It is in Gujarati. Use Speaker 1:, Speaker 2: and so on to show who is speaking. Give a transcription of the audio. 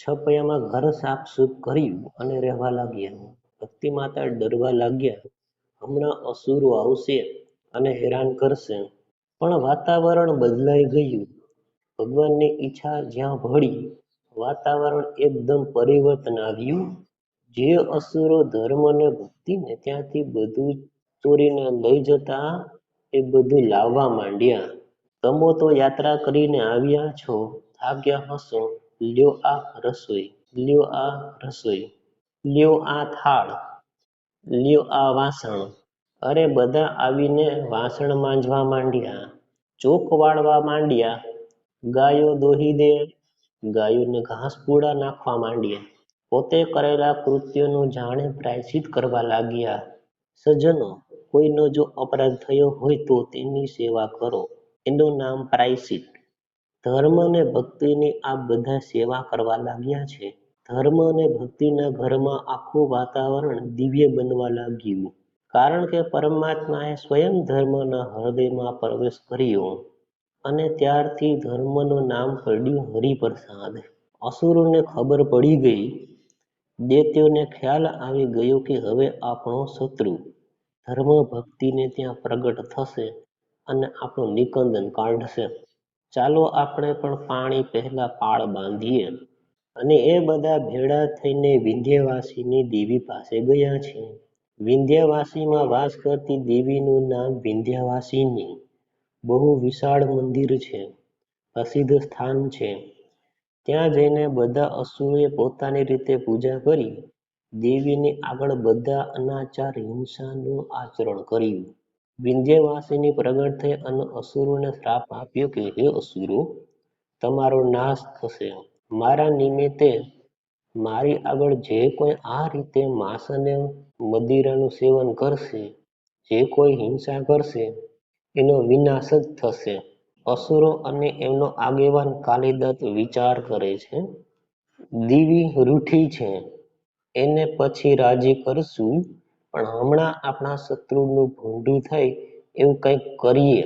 Speaker 1: છપૈયામાં ઘર સાફસૂફ કર્યું અને રહેવા લાગ્યા. ભક્તિ માતા ડરવા લાગ્યા, હમણાં અસુરો આવશે અને હેરાન કરશે. પણ વાતાવરણ બદલાઈ ગયું. ભગવાનની ઈચ્છા જ્યાં ભળી, વાતાવરણ એકદમ પરિવર્તન આવ્યું. જે અસુરો ધર્મ અને ભક્તિને ત્યાંથી બધું ચોરીને લઈ જતા, એ બધું લાવવા માંડ્યા. તમો તો યાત્રા કરીને આવ્યા છો, થાક્યા હશો. લ્યો આ રસોઈ, લ્યો આ રસોઈ, લ્યો આ થાળ, લ્યો આ વાસણ. અરે બધા આવીને વાસણ માંજવા માંડ્યા, ચોક વાળવા માંડ્યા, ગાયો દોહી દે, ગાયોને ઘાસ પૂડા નાખવા માંડ્યા. પોતે કરેલા કૃત્યોનું જાણે પ્રાયશ્ચિત કરવા લાગ્યા. સજ્જનો, કોઈનો જો અપરાધ થયો હોય તો તેની સેવા કરો. એનું નામ પ્રાયશ્ચિત. ધર્મ અને ભક્તિની આ બધા સેવા કરવા લાગ્યા છે. ધર્મ અને ભક્તિના ઘરમાં આખું વાતાવરણ દિવ્ય બનવા લાગ્યું. કારણ કે પરમાત્માએ સ્વયં ધર્મના હૃદયમાં પ્રવેશ કર્યો અને ત્યારથી ધર્મનું નામ પડ્યું હરિપ્રસાદ. અસુરોને ખબર પડી ગઈ. દૈત્યોને ખ્યાલ આવી ગયો કે હવે આપણો શત્રુ ધર્મ ભક્તિને ત્યાં પ્રગટ થશે અને આપણું નિકંદન કાઢશે. ચાલો આપણે પણ પાણી પહેલા પાળ બાંધીએ અને એ બધા ભેળા થઈને વિંધ્યવાસીની દેવી પાસે ગયા છે વિંધ્યવાસીમાં વાસ કરતી દેવીનું નામ વિંધ્યવાસીની. બહુ વિશાળ મંદિર છે, પ્રસિદ્ધ સ્થાન છે. ત્યાં જઈને બધા અસુરોએ પોતાની રીતે પૂજા કરી દેવીની આગળ બધા અનાચાર હિંસાનું આચરણ કર્યું. વિંધ્યવાસિની પ્રગટ થઈ અને અસુરોને શ્રાપ આપ્યો કે, હે અસુરો, તમારો નાશ થશે. મારા નિમિત્તે મારી આગળ જે કોઈ આ રીતે માંસ અને મદિરાનું સેવન કરશે, જે કોઈ હિંસા કરશે, એનો વિનાશ જ થશે. અસુરો અને એમનો આગેવાન કાલિદત્ત વિચાર કરે છે, દીવી રૂઠી છે. એને પછી રાજી કરશું પણ હમણાં આપણા શત્રુનું ભૂંડું થાય એવું કંઈક કરીએ.